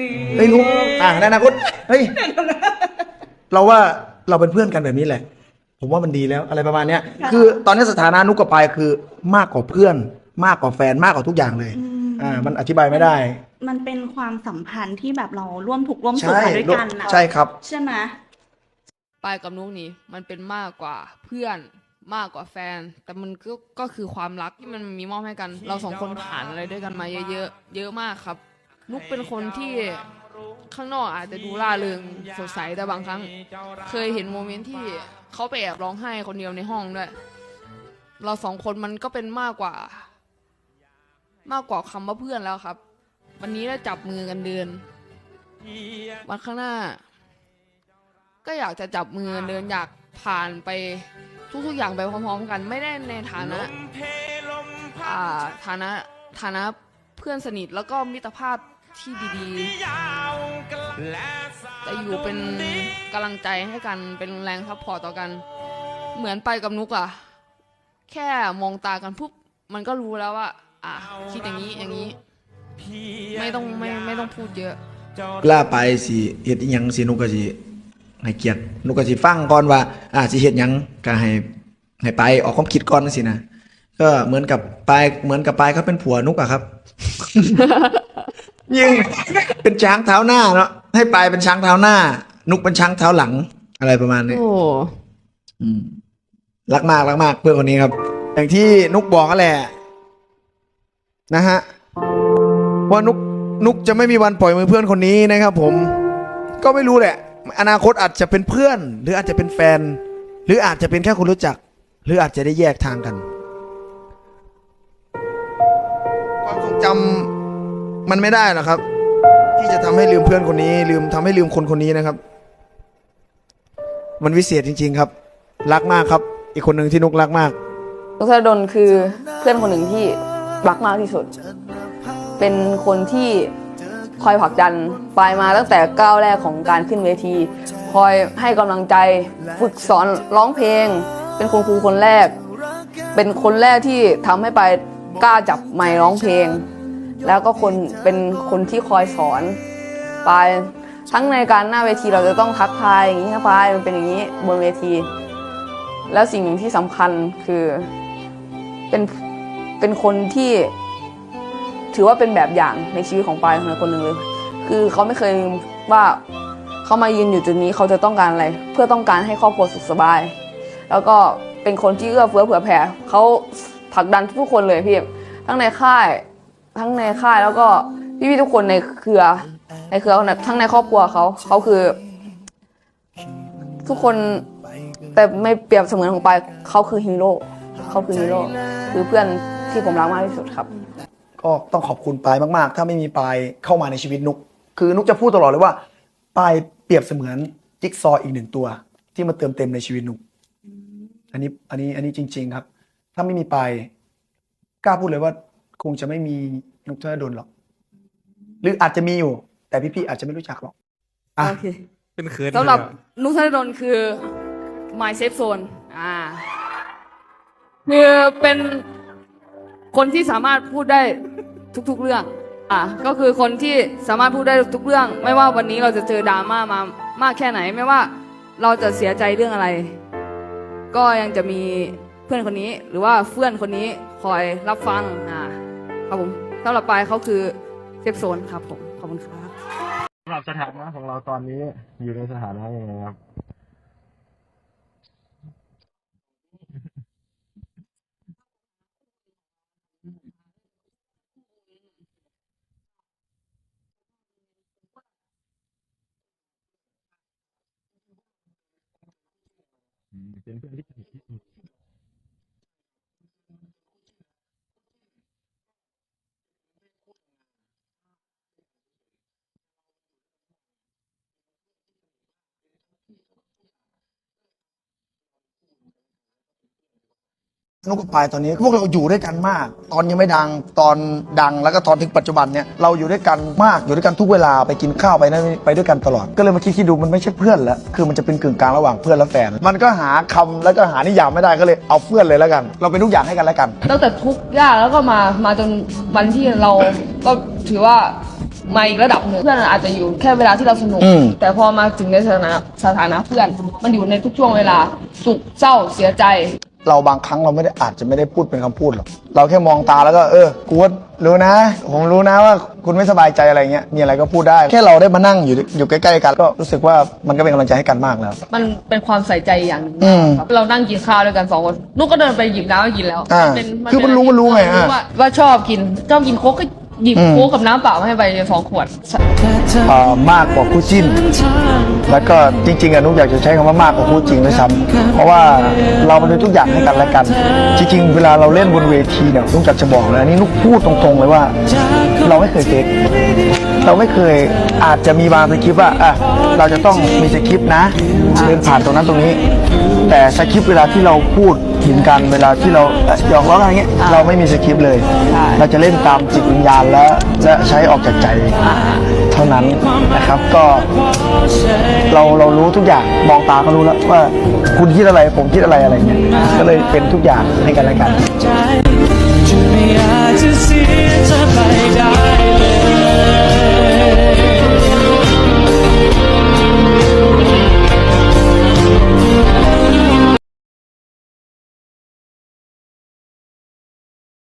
นี่เฮ้ยนุกอ่าในอนาคตเฮ้ยเราว่าเราเป็นเพื่อนกันแบบนี้แหละ ผมว่ามันดีแล้วอะไรประมาณเนี้ยคือตอนนี้สถานะนุกกับปายคือมากกว่าเพื่อน มากกว่าแฟนมากกว่าทุกอย่างเลยอ่ามันอธิบายไม่ได้ มันเป็นความสัมพันธ์ที่แบบเราร่วมถูกข์ร่วมสุขใช่มาด้วยกันนะใช่ครับ ใช่ไหมปายกับนุกนี่มันเป็นมากกว่าเพื่อนมากกว่าแฟน แต่มันก็ก็คือความรักที่มันมีมอบให้กัน เราสองคนผ่านอะไรด้วยกันมาเยอะๆเยอะมากครับ นุกเป็นคนที่ข้างนอกอาจจะดูร่าเริงสดใสแต่บางครั้ง เคยเห็นโมเมนต์ที่เขาไปแอบร้องไห้คนเดียวในห้องด้วย เราสองคนมันก็เป็นมากกว่า มากกว่าคำว่าเพื่อนแล้วครับ วันนี้ได้จับมือกันเดิน วันข้างหน้า ก็อยากจะจับมือเดินอยากผ่านไปทุกๆอย่างไปพร้อมๆกัน ไม่ได้ในฐานะอ่าฐานะฐานะเพื่อนสนิทแล้วก็มิตรภาพ ที่ดีๆแต่อยู่เป็นกำลังใจให้กันเป็นแรงซัพพอร์ตต่อกัน เหมือนไปกับนุกอะแค่มองตากันปุ๊บมันก็รู้แล้วว่า อะคิดอย่างนี้อย่างนี้ ไม่ต้องไม่ไม่ต้องพูดเยอะเวลาไปสิเฮ็ดอิหยังสินุกก็สิให้เกียรตินุกก็สิฟังก่อนว่า อ่าสิเฮ็ดหยังก็ให้ให้ไปออกความคิดก่อนจังซี่นะก็เหมือนกับปายเหมือนกับปายเขาเป็นผัวนุกอะครับ ยิ่งเป็นช้างเท้าหน้าเนาะให้ปายเป็นช้างเท้าหน้า นุกเป็นช้างเท้าหลัง อะไรประมาณนี้โอ้อืมรักมากรักมาก เพื่อนคนนี้ครับ อย่างที่นุกบอกนั่นแหละ นะฮะว่านุกนุกจะไม่มีวันปล่อยมือเพื่อนคนนี้นะครับ ผม ก็ไม่รู้แหละ อนาคตอาจจะเป็นเพื่อน หรืออาจจะเป็นแฟน หรืออาจจะเป็นแค่คนรู้จัก หรืออาจจะได้แยกทางกัน ความทรงจำ มันไม่ได้หรอกครับ ที่จะทำให้ลืมเพื่อนคนนี้ ลืมทำให้ลืมคนคนนี้นะครับ มันวิเศษจริง ๆครับ รักมากครับ อีกคนหนึ่งที่นุกรักมากนุกธนดลคือเพื่อนคนหนึ่งที่รักมากที่สุด เป็นคนที่คอยผลักดันปายมาตั้งแต่ก้าวแรกของการขึ้นเวที คอยให้กำลังใจฝึกสอนร้องเพลง เป็นคุณครูคนแรก เป็นคนแรกที่ทำให้ปายกล้าจับไมค์ร้องเพลง แล้วก็คนเป็นคนที่คอยสอนปายทั้งในการหน้าเวทีเราจะต้องทักทายอย่างนี้นะปายมันเป็นอย่างนี้บนเวที แล้วสิ่งหนึ่งที่สำคัญคือเป็นเป็นคนที่ ถือว่าเป็นแบบอย่างในชีวิตของปายคนคนหนึ่งเลย คือเขาไม่เคยว่าเขามายืนอยู่จุดนี้เขาจะต้องการอะไร เพื่อต้องการให้ครอบครัวสุขสบาย แล้วก็เป็นคนที่เอื้อเฟื้อเผื่อแผ่เขาผลักดันทุกคนเลยพี่ทั้งในค่าย ทั้งในค่ายแล้วก็พี่ๆทุกคนในเครือ ในเครือทั้งในครอบครัวเขาเขาคือ ทุกคนแต่ไม่เปรียบเสมือนของปายเขาคือฮีโร่เขาคือฮีโร่คือเพื่อนที่ผมรักมากที่สุดครับ ก็ต้องขอบคุณปายมาก ๆ ถ้าไม่มีปายเข้ามาในชีวิตนุก คือนุกจะพูดตลอดเลยว่าปายเปรียบเสมือนจิ๊กซอว์อีกหนึ่งตัว ที่มาเติมเต็มในชีวิตนุก อันนี้อันนี้อันนี้จริง ๆ ครับ ถ้าไม่มีปายกล้าพูดเลยว่า คงจะไม่มีนุกธนดลหรอก หรืออาจจะมีอยู่ แต่พี่ๆอาจจะไม่รู้จักหรอกอะโอเคเป็นเคิร์ดสำหรับเลยอะนุกธนดลคือ my safe zone อ่า คือเป็นคนที่สามารถพูดได้ทุกๆเรื่อง อ่าก็คือคนที่สามารถพูดได้ทุกเรื่อง ไม่ว่าวันนี้เราจะเจอดราม่ามามากแค่ไหน ไม่ว่าเราจะเสียใจเรื่องอะไร ก็ยังจะมีเพื่อนคนนี้ หรือว่าเพื่อนคนนี้คอยรับฟังอ่า ครับผมสำหรับปายเขาคือเซฟโซนครับผมขอบคุณครับสำหรับสถานะของเราตอนนี้อยู่ในสถานะยังไงครับอืมเป็นเพื่อนที่ นิทที่สุดนุกกับปายตอนนี้พวกเราอยู่ด้วยกันมาก ตอนยังไม่ดังตอนดังแล้วก็ตอนถึงปัจจุบันเนี่ยเราอยู่ด้วยกันมากอยู่ด้วยกันทุกเวลาไปกินข้าวไปนั่นไปด้วยกันตลอด ก็เลยมาคิดคิดดูมันไม่ใช่เพื่อนแล้วคือมันจะเป็นกึ่งกลางระหว่างเพื่อนและแฟน มันก็หาคำแล้วก็หานิยามไม่ได้ก็เลยเอาเพื่อนเลยแล้วกัน เราเป็นทุกอย่างให้กันแล้วกัน ตั้งแต่ทุกข์ยากแล้วก็มามาจนวันที่เราก็ถือว่ามาอีกระดับหนึ่งเพื่อนอาจจะอยู่แค่เวลาที่เราสนุกอืมแต่พอมาถึงในสถานะสถานะเพื่อนมันอยู่ในทุกช่วงเวลาสุขเศร้าเสียใจ เราบางครั้งเราไม่ได้อาจจะไม่ได้พูดเป็นคำพูดหรอกเราแค่มองตาแล้วก็เออกูว่ารู้นะ ผมรู้นะว่าคุณไม่สบายใจอะไรเงี้ยมีอะไรก็พูดได้ แค่เราได้มานั่งอยู่อยู่ใกล้ๆกันก็รู้สึกว่ามันก็เป็นกำลังใจให้กันมากแล้ว มันเป็นความใส่ใจอย่างหนึ่งอืมครับเรานั่งกินข้าวด้วยกันสองคนนุกก็เดินไปหยิบน้ำมากินแล้วอ่าเป็นคือมันรู้เป็มันรู้ไงเอออะว่าว่าชอบกินชอบกินโค้กก็ หยิบโค้กกับน้ำเปล่ามาให้ไปสองขวด เอ่อมากกว่าคู่จิ้น แล้วก็จริงๆอะนุกอยากจะใช้คำว่ามากกว่าคู่จริงด้วยซ้ำเพราะว่าเราเป็นทุกอย่างให้กันและกัน จริงๆ เวลาเราเล่นบนเวทีเนี่ยนุกอยากจะบอกเลยอันนี้นุกพูดตรงๆเลยว่า เราไม่เคยเฟกเราไม่เคยอาจจะมีบางสคริปต์ว่าอะเราจะต้องมีสคริปต์นะเดินผ่านตรงนั้นตรงนี้ แต่สคริปต์เวลาที่เราพูด เห็นกันเวลาที่เราเอ่อหยอกล้อกันอย่างเงี้ยเราไม่มีสคริปต์เลยเราจะเล่นตามจิตวิญญาณและและใช้ออกจากใจเท่านั้นนะครับก็ เราเรารู้ทุกอย่างมองตาก็รู้แล้วว่าคุณคิดอะไรผมคิดอะไรอะไรเงี้ยก็เลยเป็นทุกอย่างให้กันและกันจะไม่อาจจะเสียใจ